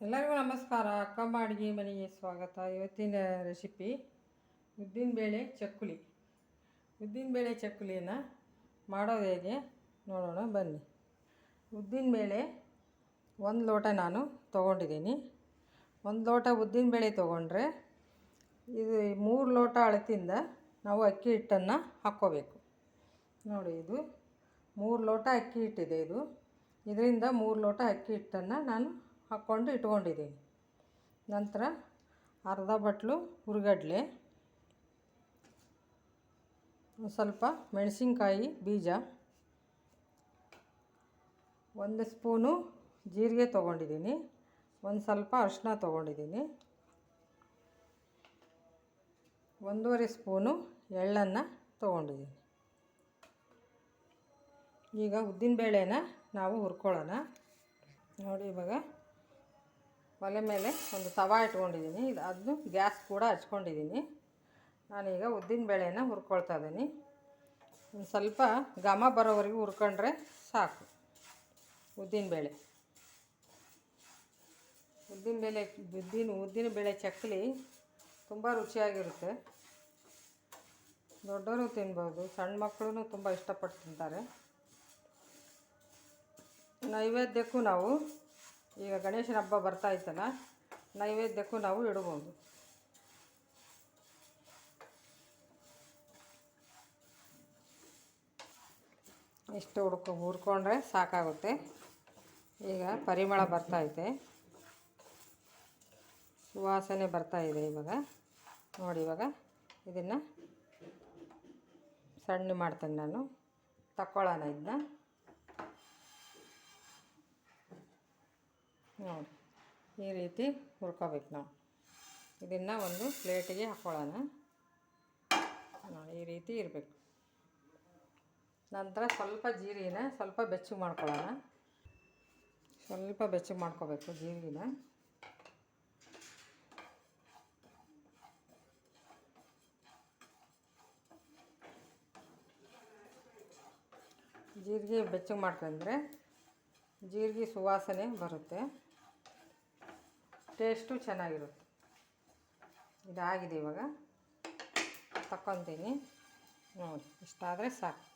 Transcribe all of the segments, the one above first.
ಎಲ್ಲರಿಗೂ ನಮಸ್ಕಾರ. ಅಕ್ಕಮ್ಮ ಅಡುಗೆ ಮನೆಗೆ ಸ್ವಾಗತ. ಇವತ್ತಿನ ರೆಸಿಪಿ ಉದ್ದಿನಬೇಳೆ ಚಕ್ಕುಲಿ. ಉದ್ದಿನಬೇಳೆ ಚಕ್ಕುಲಿನ ಮಾಡೋದು ಹೇಗೆ ನೋಡೋಣ, ಬನ್ನಿ. ಉದ್ದಿನಬೇಳೆ ಒಂದು ಲೋಟ ನಾನು ತೊಗೊಂಡಿದ್ದೀನಿ. ಒಂದು ಲೋಟ ಉದ್ದಿನಬೇಳೆ ತೊಗೊಂಡ್ರೆ ಇದು ಮೂರು ಲೋಟ ಅಳತಿಂದ ನಾವು ಅಕ್ಕಿ ಹಿಟ್ಟನ್ನು ಹಾಕ್ಕೋಬೇಕು. ನೋಡಿ, ಇದು ಮೂರು ಲೋಟ ಅಕ್ಕಿ ಹಿಟ್ಟಿದೆ ಇದು. ಇದರಿಂದ ಮೂರು ಲೋಟ ಅಕ್ಕಿ ಹಿಟ್ಟನ್ನು ನಾನು ಹಾಕ್ಕೊಂಡು ಇಟ್ಕೊಂಡಿದ್ದೀನಿ. ನಂತರ ಅರ್ಧ ಬಟ್ಲು ಹುರ್ಗಡ್ಲೆ ಸ್ವಲ್ಪ ಮೆಣಸಿನ್ಕಾಯಿ ಬೀಜ, ಒಂದು ಸ್ಪೂನು ಜೀರಿಗೆ ತೊಗೊಂಡಿದ್ದೀನಿ, ಒಂದು ಸ್ವಲ್ಪ ಅರಿಶಿನ ತೊಗೊಂಡಿದ್ದೀನಿ, ಒಂದೂವರೆ ಸ್ಪೂನು ಎಳ್ಳನ್ನು ತೊಗೊಂಡಿದ್ದೀನಿ. ಈಗ ಉದ್ದಿನಬೇಳೆನ ನಾವು ಹುರ್ಕೊಳ್ಳೋಣ. ನೋಡಿ ಇವಾಗ ಒಲೆ ಮೇಲೆ ಒಂದು ತವಾ ಇಟ್ಕೊಂಡಿದ್ದೀನಿ. ಇದು ಅದನ್ನು ಗ್ಯಾಸ್ ಕೂಡ ಹಚ್ಕೊಂಡಿದ್ದೀನಿ. ನಾನೀಗ ಉದ್ದಿನ ಬೇಳೆಯನ್ನು ಹುರ್ಕೊಳ್ತಾ ಇದ್ದೀನಿ. ಒಂದು ಸ್ವಲ್ಪ ಘಮ ಬರೋವರೆಗೂ ಹುರ್ಕೊಂಡ್ರೆ ಸಾಕು ಉದ್ದಿನ ಬೇಳೆ. ಉದ್ದಿನ ಬೇಳೆ, ಉದ್ದಿನ ಉದ್ದಿನ ಬೇಳೆ ಚಕ್ಕಲಿ ತುಂಬ ರುಚಿಯಾಗಿರುತ್ತೆ. ದೊಡ್ಡವರು ತಿನ್ಬೋದು, ಸಣ್ಣ ಮಕ್ಕಳು ತುಂಬ ಇಷ್ಟಪಟ್ಟು ತಿಂತಾರೆ. ನೈವೇದ್ಯಕ್ಕೂ ನಾವು ಈಗ ಗಣೇಶನ ಹಬ್ಬ ಬರ್ತಾ ಇತ್ತಲ್ಲ, ನೈವೇದ್ಯಕ್ಕೂ ನಾವು ಇಡ್ಬೋದು. ಇಷ್ಟು ಹುಡ್ಕೊ ಹುರ್ಕೊಂಡ್ರೆ ಸಾಕಾಗುತ್ತೆ. ಈಗ ಪರಿಮಳ ಬರ್ತಾ ಐತೆ ಸುವಾಸನೆ ಬರ್ತಾ ಇದೆ ಇವಾಗ. ನೋಡಿ ಇವಾಗ ಇದನ್ನು ಸಣ್ಣ ಮಾಡ್ತೇನೆ ನಾನು. ತಕ್ಕೊಳ್ಳೋಣ ಇದನ್ನ. ನೋಡಿ, ಈ ರೀತಿ ಹುರ್ಕೋಬೇಕು ನಾವು. ಇದನ್ನು ಒಂದು ಪ್ಲೇಟಿಗೆ ಹಾಕ್ಕೊಳ್ಳೋಣ ನೋಡಿ, ಈ ರೀತಿ ಇರಬೇಕು. ನಂತರ ಸ್ವಲ್ಪ ಜೀರಿಗೆನ ಸ್ವಲ್ಪ ಬೆಚ್ಚಗೆ ಮಾಡ್ಕೊಳ್ಳೋಣ. ಸ್ವಲ್ಪ ಬೆಚ್ಚಗೆ ಮಾಡ್ಕೋಬೇಕು ಜೀರಿಗೆನ ಜೀರಿಗೆ ಬೆಚ್ಚಗೆ ಮಾಡ್ಕೊಂಡ್ರೆ ಜೀರಿಗೆ ಸುವಾಸನೆ ಬರುತ್ತೆ. ಟೇಸ್ಟು ಚೆನ್ನಾಗಿರುತ್ತೆ. ಇದಾಗಿದೆ ಇವಾಗ. ತಗೊತೀನಿ ನೋಡಿ ಇಷ್ಟಾದರೆ ಸಾಕು.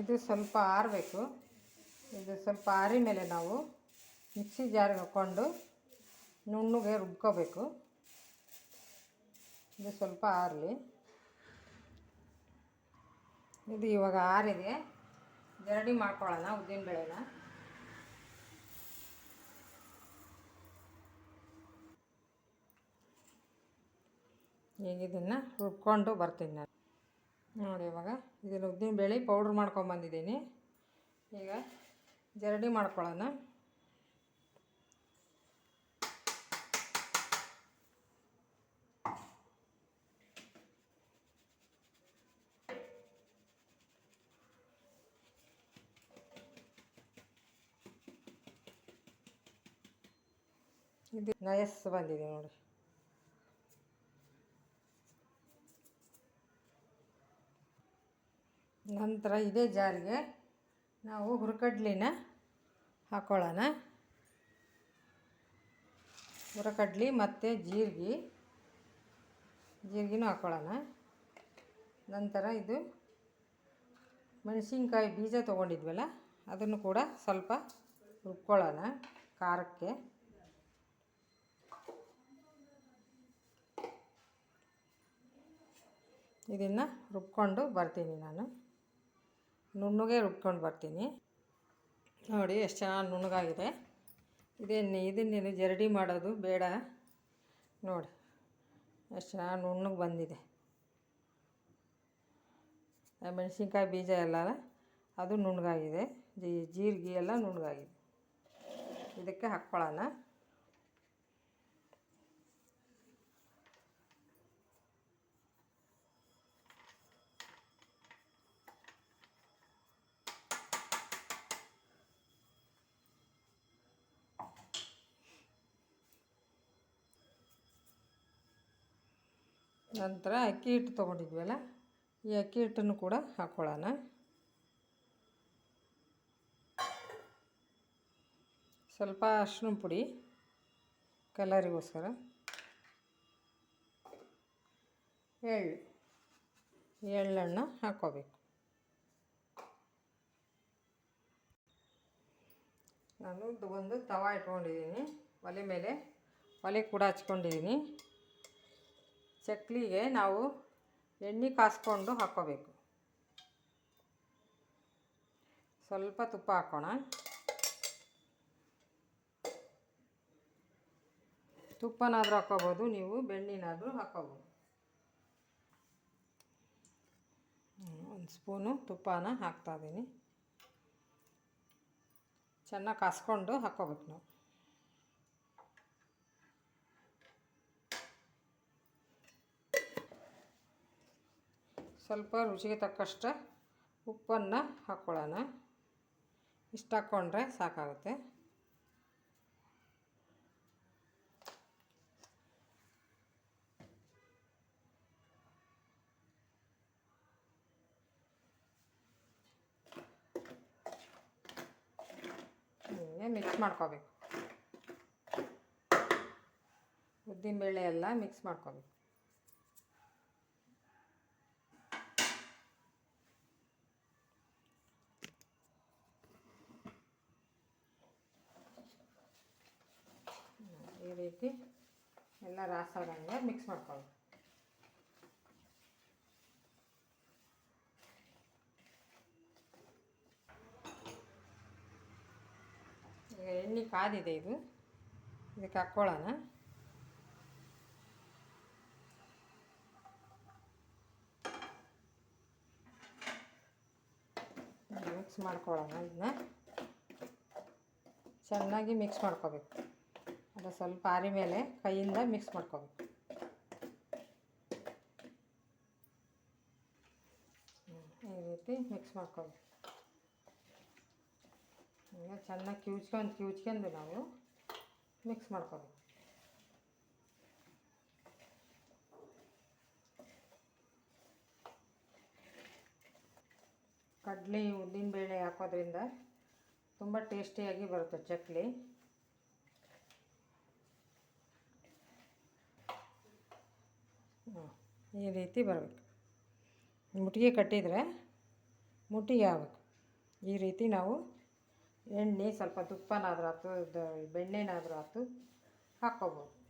ಇದು ಸ್ವಲ್ಪ ಆರಬೇಕು. ಇದು ಸ್ವಲ್ಪ ಆರಿ ಮೇಲೆ ನಾವು ಮಿಕ್ಸಿ ಜಾರಿಗೆ ಹಾಕ್ಕೊಂಡು ನುಣ್ಣಗೆ ರುಬ್ಕೋಬೇಕು. ಇದು ಸ್ವಲ್ಪ ಆರಲಿ. ಇದು ಇವಾಗ ಆರಿದೆ. ಜರಡಿ ಮಾಡ್ಕೊಳ್ಳೋಣ ಉದ್ದಿನಬೇಳೆನ ಈಗ ಇದನ್ನು ರುಬ್ಕೊಂಡು ಬರ್ತೀನಿ ನಾನು. ನೋಡಿ ಇವಾಗ ಇದನ್ನು ಉದ್ದಿನ ಬೇಳೆ ಪೌಡ್ರ್ ಮಾಡ್ಕೊಂಬಂದಿದ್ದೀನಿ ಈಗ ಜರಡಿ ಮಾಡ್ಕೊಳ್ಳೋಣ. ಇದು ನಯಸ್ ಬಂದಿದೆ ನೋಡಿ. ನಂತರ ಇದೇ ಜಾರಿಗೆ ನಾವು ಹುರುಕಡ್ಲಿನ ಹಾಕೊಳ್ಳೋಣ. ಹುರಕಡ್ಲಿ ಮತ್ತು ಜೀರಿಗೆ, ಜೀರಿಗೆನೂ ಹಾಕೊಳ್ಳೋಣ. ನಂತರ ಇದು ಮೆಣಸಿನ್ಕಾಯಿ ಬೀಜ ತೊಗೊಂಡಿದ್ವಲ್ಲ, ಅದನ್ನು ಕೂಡ ಸ್ವಲ್ಪ ರುಬ್ಕೊಳ್ಳೋಣ ಖಾರಕ್ಕೆ. ಇದನ್ನು ರುಬ್ಕೊಂಡು ಬರ್ತೀನಿ ನಾನು. ನುಣ್ಣಗೆ ರುಬ್ಕೊಂಡು ಬರ್ತೀನಿ. ನೋಡಿ ಎಷ್ಟು ಚೆನ್ನಾಗಿ ನುಣ್ಣಗಾಗಿದೆ. ಇದೇನು ಇದನ್ನೇನು ಜರಡಿ ಮಾಡೋದು ಬೇಡ. ನೋಡಿ, ಎಷ್ಟು ಚೆನ್ನಾಗಿ ನುಣ್ಣಗೆ ಬಂದಿದೆ. ಮೆಣಸಿನ್ಕಾಯಿ ಬೀಜ ಎಲ್ಲ ಅದು ನುಣ್ಣಗಾಗಿದೆ. ಜೀರಿಗೆ ಎಲ್ಲ ನುಣ್ಣಗಾಗಿದೆ. ಇದಕ್ಕೆ ಹಾಕ್ಕೊಳ್ಳೋಣ ನಂತರ ಅಕ್ಕಿ ಹಿಟ್ಟು ತೊಗೊಂಡಿದ್ವಲ್ಲ ಈ ಅಕ್ಕಿ ಹಿಟ್ಟನ್ನು ಕೂಡ ಹಾಕ್ಕೊಳ್ಳೋಣ ಸ್ವಲ್ಪ ಅರಿಶಿನ ಪುಡಿ ಕಲರಿಗೋಸ್ಕರ ಎಳ್ಳು ಎಳ್ಳನ್ನು ಹಾಕ್ಕೋಬೇಕು. ನಾನು ಒಂದು ತವ ಇಟ್ಕೊಂಡಿದ್ದೀನಿ. ಒಲೆ ಮೇಲೆ ಒಲೆ ಕೂಡ ಹಚ್ಕೊಂಡಿದ್ದೀನಿ. ಚಕ್ಲಿಗೆ ನಾವು ಎಣ್ಣೆ ಕಾಸ್ಕೊಂಡು ಹಾಕ್ಕೋಬೇಕು. ಸ್ವಲ್ಪ ತುಪ್ಪ ಹಾಕೋಣ. ತುಪ್ಪನಾದರೂ ಹಾಕ್ಕೋಬೋದು, ನೀವು ಬೆಣ್ಣಿನಾದರೂ ಹಾಕ್ಕೋಬೋದು. ಒಂದು ಸ್ಪೂನು ತುಪ್ಪನ ಹಾಕ್ತಾಯಿದ್ದೀನಿ ಚೆನ್ನಾಗಿ ಕಾಸ್ಕೊಂಡು ಹಾಕ್ಕೋಬೇಕು ನಾವು. ಸ್ವಲ್ಪ ರುಚಿಗೆ ತಕ್ಕಷ್ಟು ಉಪ್ಪನ್ನು ಹಾಕ್ಕೊಳ್ಳೋಣ. ಇಷ್ಟು ಹಾಕ್ಕೊಂಡ್ರೆ ಸಾಕಾಗುತ್ತೆ. ಮಿಕ್ಸ್ ಮಾಡ್ಕೋಬೇಕು. ಉದ್ದಿನಬೇಳೆ ಎಲ್ಲ ಮಿಕ್ಸ್ ಮಾಡ್ಕೋಬೇಕು ಈ ರೀತಿ ಎಲ್ಲ ರಾಸಾಗಂಗೆ ಮಿಕ್ಸ್ ಮಾಡ್ಕೊಳ್ಳಿ ಈಗ ಎಣ್ಣೆ ಕಾದಿದೆ ಇದು. ಇದಕ್ಕೆ ಹಾಕ್ಕೊಳ್ಳೋಣ. ಮಿಕ್ಸ್ ಮಾಡ್ಕೊಳ್ಳೋಣ ಇದನ್ನ. ಚೆನ್ನಾಗಿ ಮಿಕ್ಸ್ ಮಾಡ್ಕೋಬೇಕು. ಅದು ಸ್ವಲ್ಪ ಆರಿ ಮೇಲೆ ಕೈಯಿಂದ ಮಿಕ್ಸ್ ಮಾಡ್ಕೋಬೇಕು. ಈ ರೀತಿ ಮಿಕ್ಸ್ ಮಾಡ್ಕೋಬೇಕು. ಈಗ ಚೆನ್ನಾಗಿ ಕಿವುಚ್ಕೊಂಡು ಕಿವುಚ್ಕೊಂಡು ನಾವು ಮಿಕ್ಸ್ ಮಾಡ್ಕೋಬೇಕು. ಕಡಲೆ ಉದ್ದಿನಬೇಳೆ ಹಾಕೋದ್ರಿಂದ ತುಂಬ ಟೇಸ್ಟಿಯಾಗಿ ಬರುತ್ತೆ ಚಕ್ಲಿ. ಈ ರೀತಿ ಬರಬೇಕು. ಮುಟ್ಟಿಗೆ ಕಟ್ಟಿದರೆ ಮುಟ್ಟಿಗೆ ಆಗಬೇಕು. ಈ ರೀತಿ ನಾವು ಎಣ್ಣೆ ಸ್ವಲ್ಪ ತುಪ್ಪನಾದರೂ ಆಯ್ತು ಬೆಣ್ಣೆನಾದರೂ ಆಯ್ತು ಹಾಕ್ಕೋಬೋದು.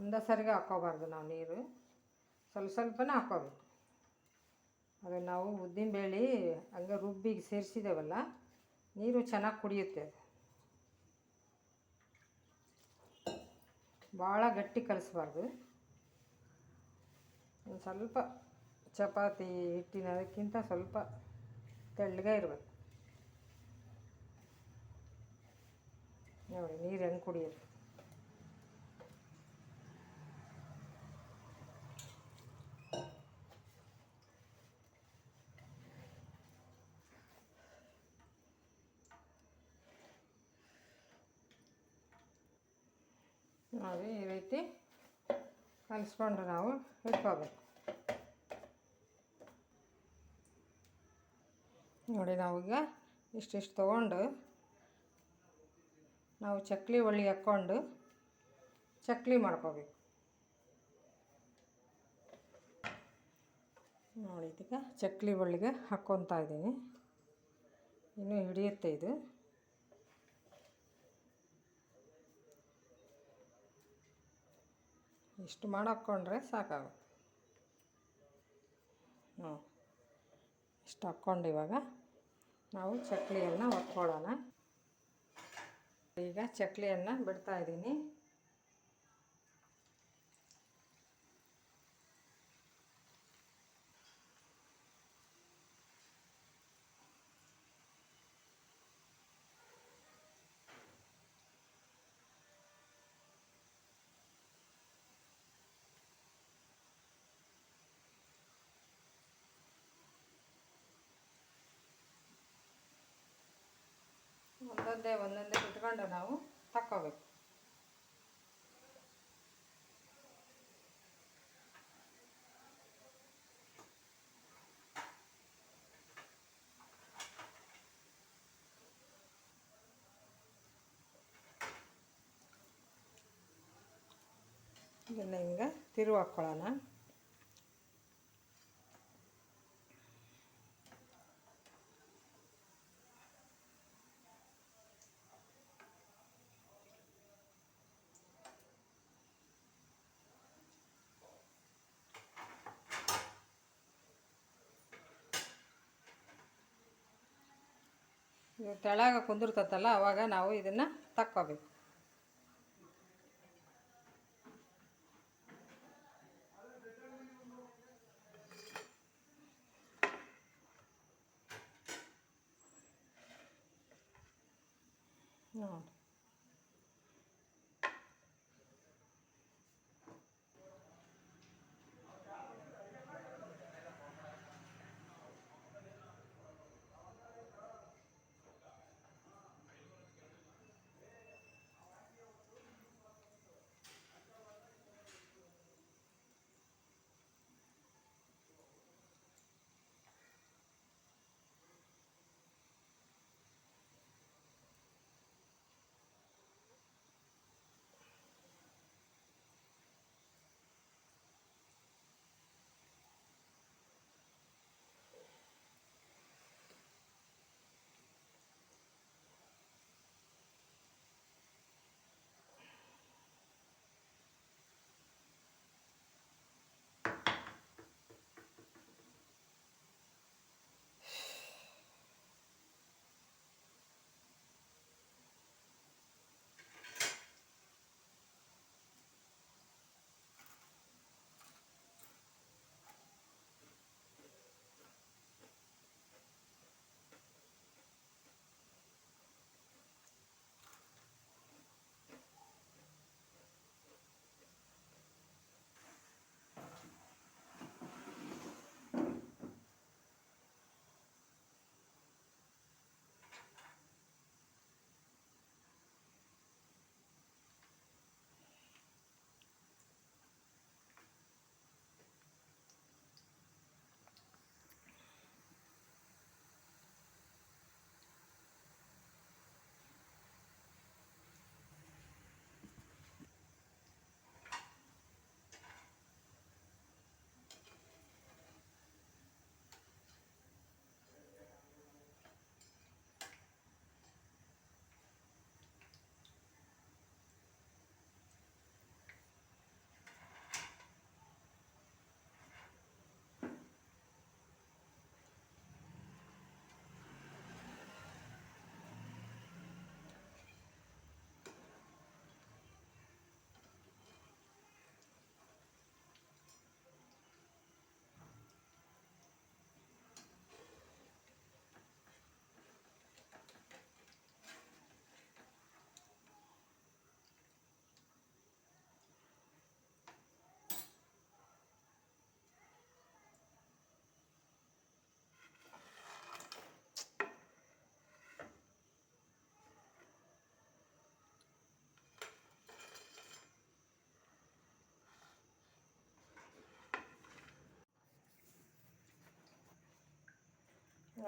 ಒಂದೇ ಸರಿಗೆ ಹಾಕ್ಕೋಬಾರ್ದು ನಾವು ನೀರು ಸ್ವಲ್ಪ ಸ್ವಲ್ಪನೇ ಹಾಕ್ಕೋಬೇಕು ಅದು ನಾವು ಉದ್ದಿನಬೇಳೆ ಹಂಗೆ ರುಬ್ಬಿಗೆ ಸೇರಿಸಿದ್ದೇವಲ್ಲ ನೀರು ಚೆನ್ನಾಗಿ ಕುಡಿಯುತ್ತೆ ಅದು ಭಾಳ ಗಟ್ಟಿ ಕಲಿಸ್ಬಾರ್ದು ಒಂದು ಸ್ವಲ್ಪ ಚಪಾತಿ ಹಿಟ್ಟಿನ ಅದಕ್ಕಿಂತ ಸ್ವಲ್ಪ ತೆಳ್ಳಗೆ ಇರಬೇಕು ನೋಡಿ ನೀರು ಹೆಂಗೆ ಕುಡಿಯುತ್ತೆ ನೋಡಿ ಈ ರೀತಿ ಕಲಿಸ್ಕೊಂಡು ನಾವು ಇಟ್ಕೋಬೇಕು. ನೋಡಿ ನಾವೀಗ ಇಷ್ಟಿಷ್ಟು ತೊಗೊಂಡು ನಾವು ಚಕ್ಲಿ ಬಳ್ಳಿ ಹಾಕ್ಕೊಂಡು ಚಕ್ಲಿ ಮಾಡ್ಕೋಬೇಕು. ನೋಡಿ ಇದೀಗ ಚಕ್ಲಿ ಒಳ್ಳಿಗೆ ಹಾಕ್ಕೊತಾ ಇದ್ದೀನಿ. ಇನ್ನೂ ಹಿಡಿಯುತ್ತೆ ಇದು. ಇಷ್ಟು ಮಾಡಾಕ್ಕೊಂಡ್ರೆ ಸಾಕಾಗುತ್ತೆ. ಹ್ಞೂ ಇಷ್ಟು ಹಾಕ್ಕೊಂಡು ಇವಾಗ ನಾವು ಚಕ್ಲಿಯನ್ನು ಒತ್ಕೊಳ್ಳೋಣ. ಈಗ ಚಕ್ಲಿಯನ್ನು ಬಿಡ್ತಾ ಇದ್ದೀನಿ ಒಂದೊಂದೇ ಒಂದೊಂದೇ ಬಿಟ್ಕೊಂಡು ನಾವು ತಕ್ಕೋಬೇಕು. ಇದನ್ನು ಹಿಂಗೆ ತಿರುವು ತೆಳಗ ಕುಂದಿರ್ತೈತಲ್ಲ ಅವಾಗ ನಾವು ಇದನ್ನು ತಕ್ಕೋಬೇಕು.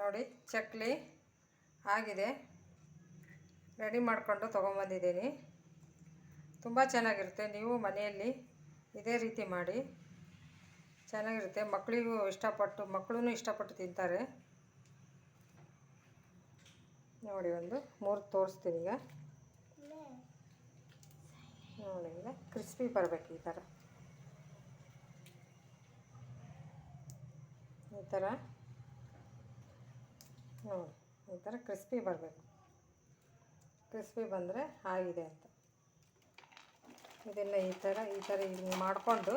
ನೋಡಿ, ಚಕ್ಲಿ ಆಗಿದೆ. ರೆಡಿ ಮಾಡಿಕೊಂಡು ತೊಗೊಂಬಂದಿದ್ದೀನಿ. ತುಂಬ ಚೆನ್ನಾಗಿರುತ್ತೆ. ನೀವು ಮನೆಯಲ್ಲಿ ಇದೇ ರೀತಿ ಮಾಡಿ. ಚೆನ್ನಾಗಿರುತ್ತೆ. ಮಕ್ಕಳಿಗೂ ಇಷ್ಟಪಟ್ಟು ಮಕ್ಕಳೂ ಇಷ್ಟಪಟ್ಟು ತಿಂತಾರೆ. ನೋಡಿ, ಒಂದು ಮೂರು ತೋರಿಸ್ತೀನಿ ಈಗ. ನೋಡಿ, ಈಗ ಕ್ರಿಸ್ಪಿ ಬರಬೇಕು ಈ ಥರ. ಈ ಥರ. ನೋಡಿ ಈ ಥರ ಕ್ರಿಸ್ಪಿ ಬರಬೇಕು. ಕ್ರಿಸ್ಪಿ ಬಂದರೆ ಆಗಿದೆ ಅಂತ. ಇದೆಲ್ಲ ಈ ಥರ ಈ ಥರ ಹಿಂಗೆ ಮಾಡಿಕೊಂಡು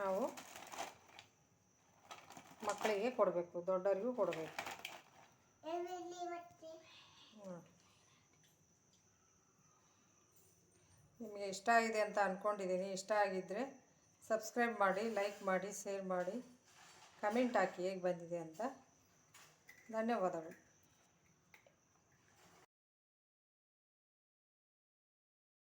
ನಾವು ಮಕ್ಕಳಿಗೆ ಕೊಡಬೇಕು, ದೊಡ್ಡವರಿಗೂ ಕೊಡಬೇಕು. ನಿಮಗೆ ಇಷ್ಟ ಆಗಿದೆ ಅಂತ ಅಂದ್ಕೊಂಡಿದ್ದೀನಿ ಇಷ್ಟ ಆಗಿದ್ದರೆ ಸಬ್ಸ್ಕ್ರೈಬ್ ಮಾಡಿ, ಲೈಕ್ ಮಾಡಿ, ಶೇರ್ ಮಾಡಿ, ಕಮೆಂಟ್ ಹಾಕಿ ಹೇಗೆ ಬಂದಿದೆ ಅಂತ. ధన్యవాదాలు